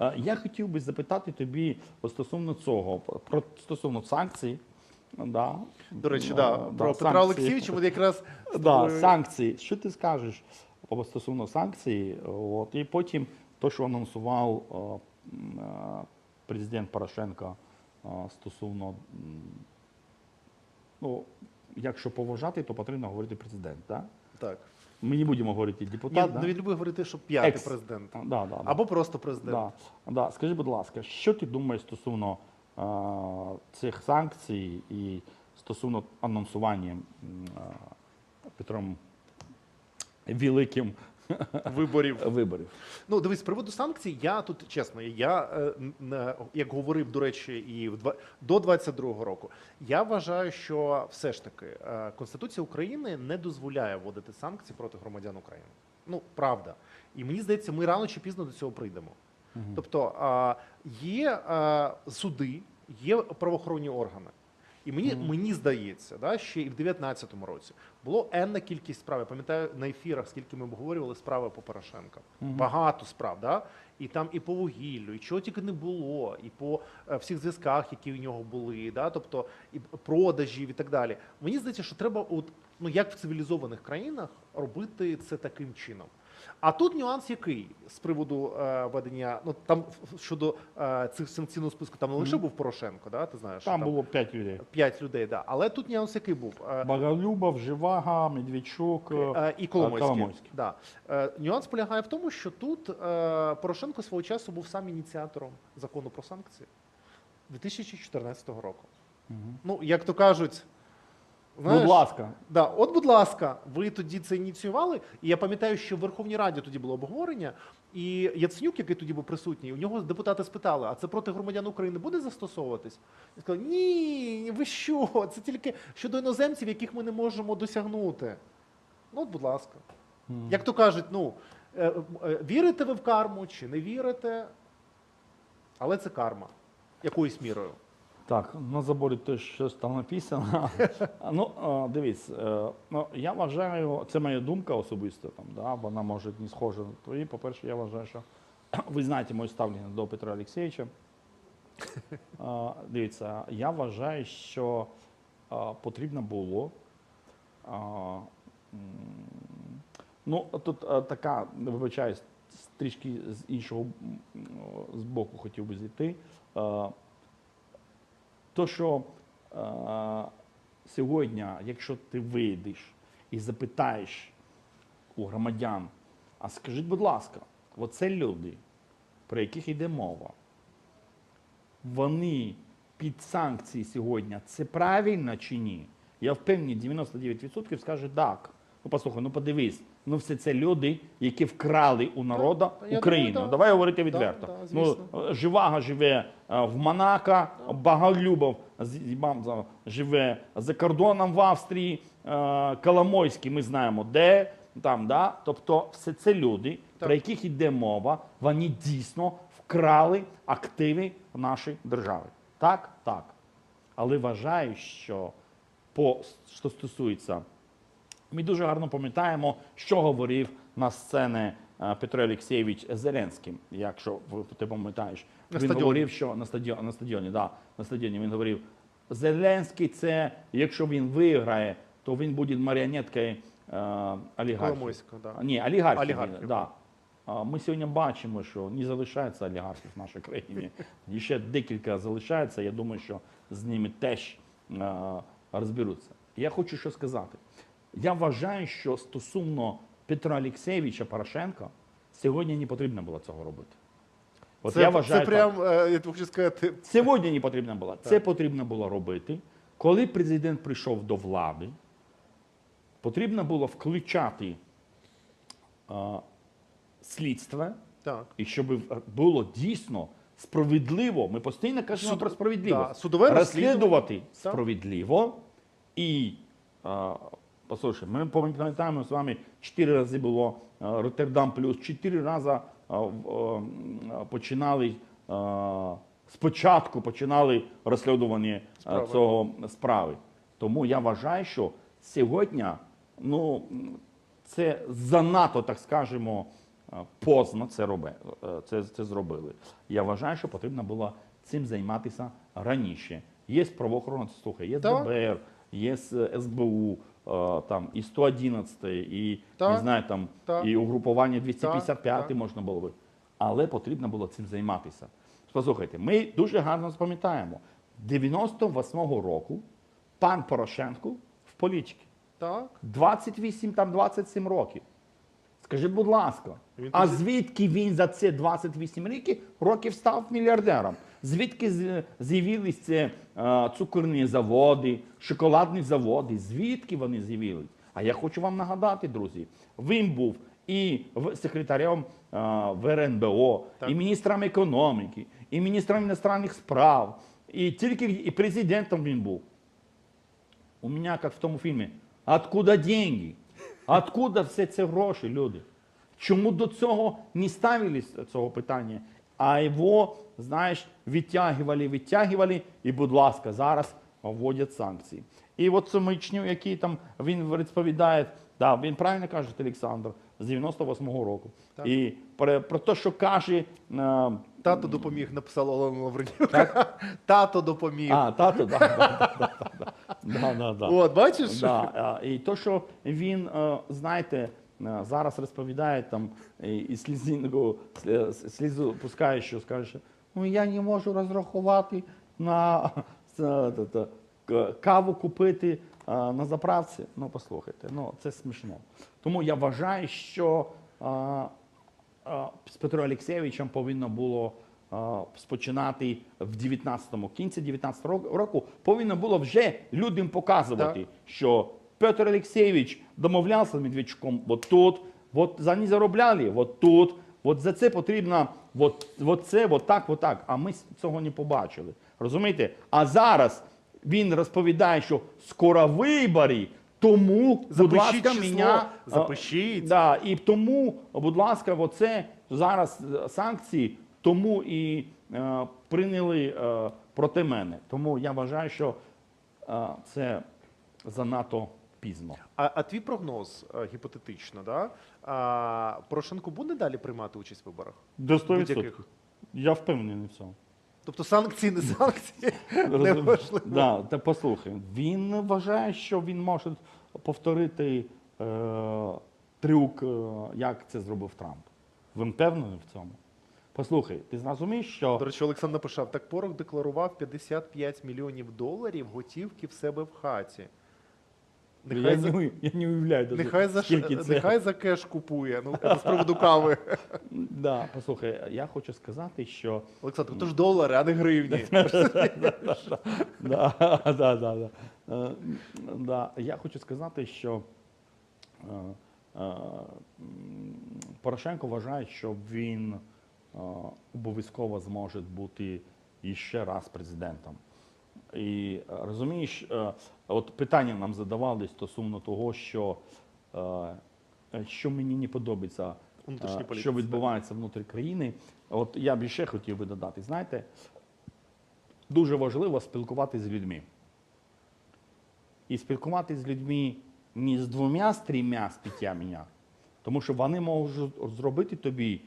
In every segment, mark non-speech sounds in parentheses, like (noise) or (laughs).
Е, Я хотів би запитати тобі стосовно цього, про стосовно санкцій. Да, До речі, Е, да, про Петра санкції. Олексійовича ми якраз Да, санкції. Що ти скажеш стосовно санкцій? От, і потім то, що анонсував е, е, президент Порошенко е, стосовно, ну, якщо поважати, то потрібно говорити президент. Да? Так. Ми не будемо говорити Ні, депутат. Я да? він любить говорити, що п'ятий Екс. президент. Да, да, да. Або просто президент. Да, да. Скажи, будь ласка, що ти думаєш стосовно е, цих санкцій і стосовно анонсування е, Петром Великим Виборів. виборів? Ну, дивись, з приводу санкцій, я тут чесно, я е, як говорив, до речі, і в до 22-го року, я вважаю, що все ж таки е, Конституція України не дозволяє вводити санкції проти громадян України. Ну, правда. І мені здається, ми рано чи пізно до цього прийдемо. Тобто е, є е, суди, є правоохоронні органи. І мені, мені здається, да, ще і в 2019 році було енна кількість справ. Я пам'ятаю на ефірах, скільки ми обговорювали справи по Порошенка. Багато справ, да? і там і по вугіллю, і чого тільки не було, і по е, всіх зв'язках, які у нього були, да? тобто і продажів і так далі. Мені здається, що треба, от, ну як в цивілізованих країнах, робити це таким чином. А тут нюанс який з приводу е, ведення, ну там щодо е, цих санкційного списку, там не лише був Порошенко, да, ти знаєш, Там було п'ять людей: п'ять людей, да. але тут нюанс який був. Е, Боголюбов, Живага, Медведчук. е, Е, І Коломойський. Коломойський. Да. Е, Нюанс полягає в тому, що тут е, Порошенко свого часу був сам ініціатором закону про санкції 2014 року. Ну, як то кажуть, знаєш, Будь ласка, Да, от, будь ласка, ви тоді це ініціювали. І я пам'ятаю, що в Верховній Раді тоді було обговорення, і Яценюк, який тоді був присутній, у нього депутати спитали: а це проти громадян України буде застосовуватись? Він сказав: Ні, ви що? Це тільки щодо іноземців, яких ми не можемо досягнути. Ну, от, будь ласка. Як то кажуть, ну е, е, вірите ви в карму чи не вірите? Але це карма якоюсь мірою. Так, на заборі теж щось там написано. (laughs) ну, дивись, е, ну, я вважаю, це моя думка особиста, там, да, вона може не схожа на твої. По-перше, я вважаю, що (clears throat) ви знаєте моє ставлення до Петра Олексійовича. (laughs) Дивіться, я вважаю, що потрібно було. Ну, тут така, вибачаюсь, трішки з іншого з боку хотів би зійти. То, що е, сьогодні, якщо ти вийдеш і запитаєш у громадян, а скажіть, будь ласка, оце люди, про яких йде мова, вони під санкції сьогодні, це правильно чи ні? Я впевнений, 99% скажуть так. Ну, послухай, ну подивись, ну все це люди, які вкрали у народу та Україну. думаю, да. Давай говорити відверто. да, ну, звісно. е, Живага живе е, в Монако, Боголюбов з- живе за кордоном в Австрії, е, Коломойський ми знаємо де. Там, да? Тобто, все це люди, про яких йде мова, вони дійсно вкрали активи нашої держави. Так, так. Але вважаю, що по, що стосується ми дуже гарно пам'ятаємо, що говорив на сцені е, Петро Олексійович Зеленським, якщо ти пам'ятаєш. Він стадіоні. говорив, що на стадіоні, на стадіоні, да, на стадіоні він говорив, Зеленський це, якщо він виграє, то він буде маріонеткою е, олігархів. Да. Ні, олігархів. Олігархів. Да. Ми сьогодні бачимо, що не залишається олігархів в нашій країні. І ще декілька залишається. Я думаю, що з ними теж е, розберуться. Я хочу що сказати. Я вважаю, що стосовно Петра Олексійовича Порошенка сьогодні не потрібно було цього робити. От це, я вважаю, це прям, е, я хочу сказати, Сьогодні не потрібно було. Це потрібно було робити. Коли президент прийшов до влади, потрібно було включати е, слідство, так. і щоб було дійсно справедливо. Ми постійно кажемо Суд- про справедливість. да, судове розслідувати Так. справедливо і. е, Послухай, ми пам'ятаємо з вами, чотири рази було е, Роттердам плюс, чотири рази е, е, починали спочатку починали розслідування Справи. цього справи. Тому я вважаю, що сьогодні ну, це занадто, так скажемо, поздно це, роби, це, це зробили. Я вважаю, що потрібно було цим займатися раніше. Є правоохоронці, слухай, є ДБР, є СБУ, там і 111, і Так. не знаю, там Так. і угрупування 255 Так. можна було би. Але потрібно було цим займатися. Послухайте, ми дуже гарно запам'ятаємо, 98-го року пан Порошенко в політиці. Так. 28, там 27 років. Скажіть, будь ласка, Він а звідки він за ці 28 років, років став мільярдером? Звідки з'явилися е, цукерні заводи, шоколадні заводи? Звідки вони з'явились? А я хочу вам нагадати, друзі, він був і секретарем е, в РНБО, Так. і міністром економіки, і міністром іностранних справ, і тільки і президентом він був. У меня, как в тому фільмі, откуда деньги? Откуда все це гроші, люди? Чому до цього не ставились цього питання? А його, знаєш, відтягували, відтягували, і, будь ласка, зараз вводять санкції. І от цю мичню, який там він розповідає, да, він правильно каже, Олександр, з 98-го року. Так. І про, про те, що каже. е, Тато допоміг, написала Олена Лавренюк. (laughs) Тато допоміг. а, тато, да, да, да, да, да, да, да. От, бачиш? Да, і то, що він, е, знаєте, е, зараз розповідає там і, і слізинку, слі- слізу пускає, що скаже, що ну я не можу розрахувати на (laughs) каву купити е, на заправці. Ну, послухайте, ну це смішно. Тому я вважаю, що е, е, з Петром Олексійовичем повинно було е, спочинати в 19-му, кінці 19 року, повинно було вже людям показувати, Так. що Петр Олексійович домовлявся з Медведчуком от тут, от за не заробляли, от тут, от за це потрібно, от, от це, от так, от так. А ми цього не побачили. Розумієте? А зараз він розповідає, що скоро вибори, тому, будь Запишіть ласка, мене, запишіть. Да, і тому, будь ласка, оце зараз е, санкції, тому і е, прийняли е, проти мене. Тому я вважаю, що е, це занадто пізно. А, а твій прогноз е, гіпотетично, да? А, Порошенко буде далі приймати участь в виборах? До 100%. Будь-яких. Я впевнений в цьому. Тобто санкції, не санкції, (laughs) неважливо. Да, та послухай, він вважає, що він може повторити е, трюк, е, як це зробив Трамп. Він впевнений в цьому. Послухай, ти зрозумієш, що До речі, Олександр написав, так Порох декларував 55 мільйонів доларів готівки в себе в хаті. Нехай, я, за, не, я не уявляю, даже, нехай, за, скільки це. нехай за кеш купує. Ну, з приводу кави. (laughs) Да, послухай, я хочу сказати, що Олександр, то ж долари, а не гривні. (laughs) да, да, да, да. Е, я хочу сказати, що е, е, Порошенко вважає, що він обов'язково зможе бути іще раз президентом. І е, розумієш, е, от питання нам задавали стосовно того, що, е, е, що мені не подобається, е, що так. відбувається внутрі країни. От я б іще хотів би додати, знаєте, дуже важливо спілкуватися з людьми. І спілкуватися з людьми не з двома, з трьома, з п'ятьма, тому що вони можуть зробити тобі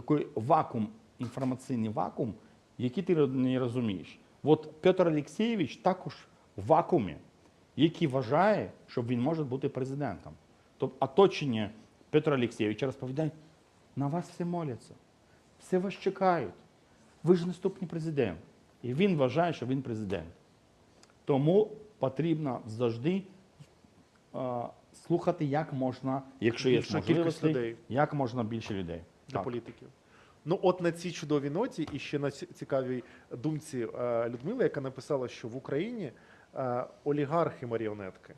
такий вакуум, інформаційний вакуум, який ти не розумієш. От Петр Олексійович також в вакуумі, який вважає, що він може бути президентом. Тобто оточення Петра Олексійовича розповідає, на вас все моляться, все вас чекають. Ви ж наступний президент. І він вважає, що він президент. Тому потрібно завжди е, слухати, як можна, якщо є можливості, людей. як можна більше людей. Для Так. політиків. Ну, от на цій чудовій ноті і ще на цікавій думці е, Людмили, яка написала, що в Україні е, олігархи маріонетки.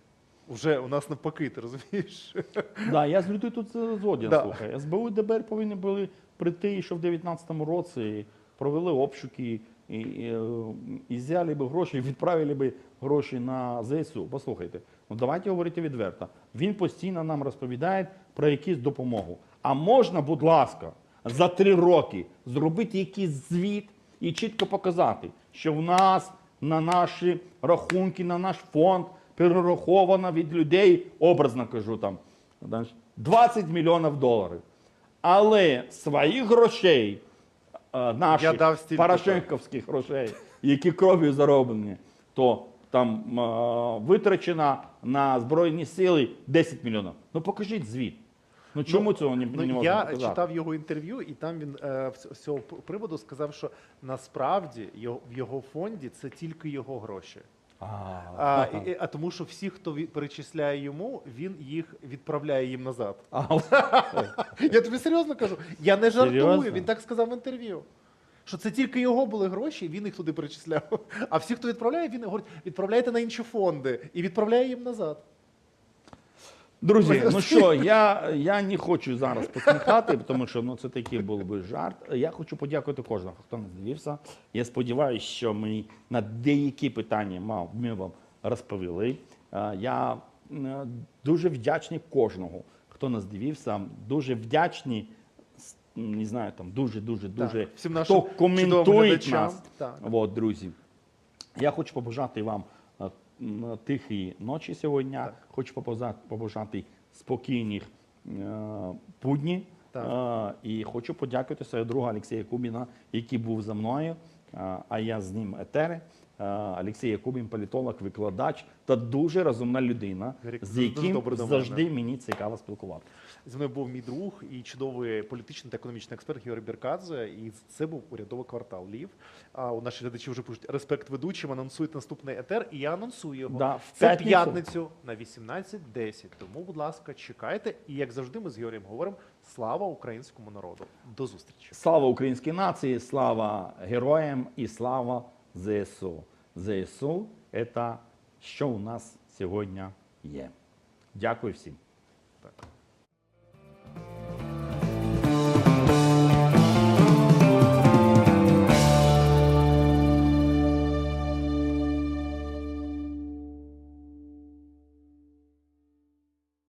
Вже у нас навпаки, ти розумієш? Да, я з людьми тут е, згоден, Да. слухай. СБУ і ДБР повинні були прийти ще в 19-му році, провели обшуки, і, і, і взяли б гроші, і відправили б гроші на ЗСУ. Послухайте, ну давайте говорити відверто. Він постійно нам розповідає про якусь допомогу. А можна, будь ласка, за три роки зробити якийсь звіт і чітко показати, що в нас на наші рахунки, на наш фонд перераховано від людей, образно кажу там, 20 мільйонів доларів. Але своїх грошей, е, наших порошенковських грошей, які кров'ю зароблені, то там е, витрачено на Збройні сили 10 мільйонів. Ну покажіть звіт. Ну чому цього не, не Ну, можна я показати? читав його інтерв'ю, і там він е, з цього приводу сказав, що насправді його, в його фонді це тільки його гроші. А, А, і- і- а тому, що всі, хто ві- перечисляє йому, він їх відправляє їм назад. (laughs) а, (laughs) Я тобі серйозно кажу. Я не жартую. Серйозно? Він так сказав в інтерв'ю. Що це тільки його були гроші, він їх туди перечисляв. (laughs) А всі, хто відправляє, він говорить, відправляйте на інші фонди і відправляє їм назад. Друзі, ну що, я, я не хочу зараз посміхати, тому що ну, це такий був би жарт. Я хочу подякувати кожному, хто нас дивився. Я сподіваюся, що ми на деякі питання мав, ми вам розповіли. Е, Я е, дуже вдячний кожного, хто нас дивився. Дуже вдячний, не знаю, там дуже, дуже, дуже всім хто коментує нас. Так. От, друзі. Я хочу побажати вам тихої ночі сьогодні. Так. Хочу побажати, побажати спокійних е, будні. Так. Е, і хочу подякувати своєму другу Олексія Кубіна, який був за мною, е, а я з ним етери. Е, Олексій Якубін, політолог, викладач та дуже розумна людина, Гарік, з яким завжди мені цікаво спілкуватися. Зі мною був мій друг і чудовий політичний та економічний експерт Георгій Біркадзе. І це був урядовий квартал Лів. А у наші глядачі вже пишуть респект ведучим, анонсують наступний етер, і я анонсую його. Да, в Це п'ятницю. п'ятницю на 18.10. Тому, будь ласка, чекайте. І як завжди, ми з Георгієм говоримо: слава українському народу. До зустрічі. Слава українській нації, слава героям і слава ЗСУ. ЗСУ це що у нас сьогодні є. Дякую всім.